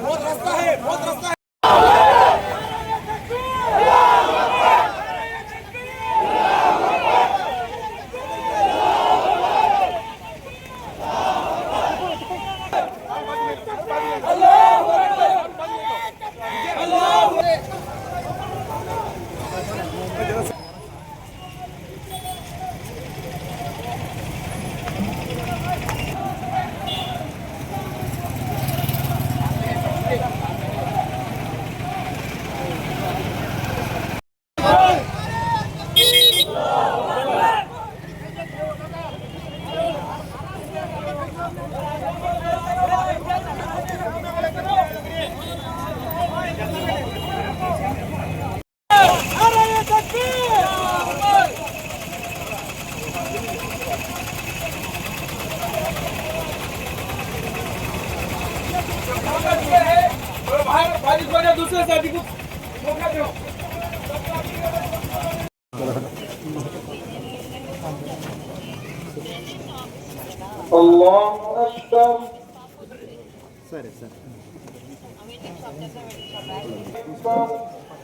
बहुत रास्ता है बहुत रास्ता है الله أكبر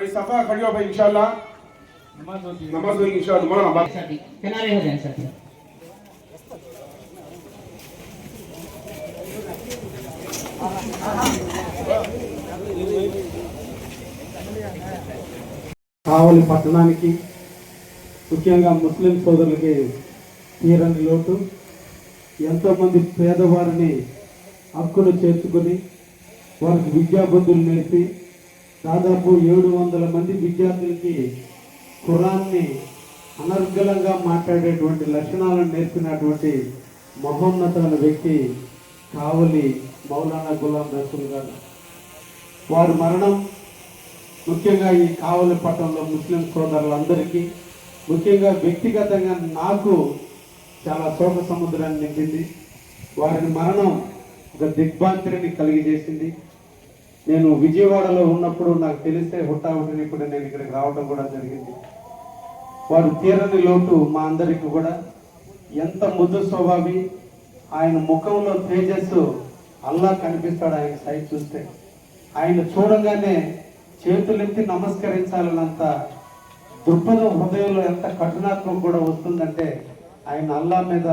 भाई सफा खड़ी हो भाई इंशाल्लाह नमाज होगी इंशाल्लाह मौलाना बात साथी किनारे हो जाए साथी కావలి పట్టణానికి ముఖ్యంగా ముస్లిం సోదరులకి తీరని లోటు ఎంతోమంది పేదవారిని హక్కును చేర్చుకొని వారికి విద్యాబుద్ధులు నేర్పి దాదాపు ఏడు వందల మంది విద్యార్థులకి ఖురాన్ని అనర్గలంగా మాట్లాడేటువంటి లక్షణాలను నేర్పినటువంటి మహోన్నతమైన వ్యక్తి కావలి మౌలానా గులాం రసూల్ గారు. వారి మరణం ముఖ్యంగా ఈ కావలి పట్టణంలో ముస్లిం సోదరులందరికీ ముఖ్యంగా వ్యక్తిగతంగా నాకు చాలా శోక సముద్రాన్ని నింపింది. వారి మరణం ఒక దిగ్భాంతిని కలిగజేసింది. నేను విజయవాడలో ఉన్నప్పుడు నాకు తెలిస్తే హుట్టాహుటిని ఇప్పుడు నేను ఇక్కడికి రావడం కూడా జరిగింది. వారు తీరని లోటు మా అందరికి కూడా. ఎంత ముద్దు స్వభావి. ఆయన ముఖంలో తేజస్సు అల్లా కనిపిస్తాడు ఆయన సైట్ చూస్తే. ఆయన చూడగానే చేతులెత్తి నమస్కరించాలన్నంత దృక్పథం హృదయంలో ఎంత కఠినాత్మం కూడా వస్తుందంటే ఆయన అల్లా మీద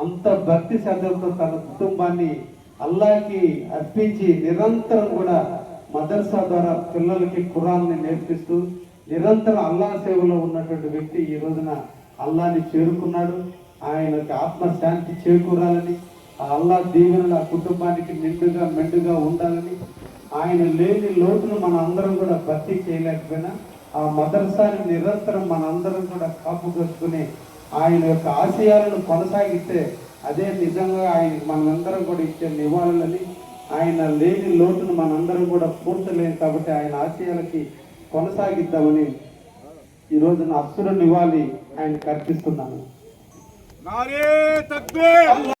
అంత భక్తి శ్రద్ధలతో తన కుటుంబాన్ని అల్లాకి అర్పించి నిరంతరం కూడా మదర్సా ద్వారా పిల్లలకి కురాన్ని నేర్పిస్తూ నిరంతరం అల్లా సేవలో ఉన్నటువంటి వ్యక్తి ఈ రోజున అల్లాని చేరుకున్నాడు. ఆయనకి ఆత్మశాంతి చేకూరాలని ఆ అల్లా దీవెనలు ఆ కుటుంబానికి నిండుగా మెండుగా ఉండాలని ఆయన లేని లోటును మన అందరం కూడా భర్తీ చేయలేకపోయినా ఆ మదర్సాని నిరంతరం మనందరం కూడా కూడా కాపుకొచ్చుకుని ఆయన యొక్క ఆశయాలను కొనసాగిస్తే అదే నిజంగా ఆయన మనందరం కూడా ఇచ్చే నివాళులని ఆయన లేని లోటును మనందరం కూడా పూడ్చలేం కాబట్టి ఆయన ఆశయాలకి కొనసాగిద్దామని ఈ రోజున అసుర నివాళి ఆయనకు అర్పిస్తున్నాను.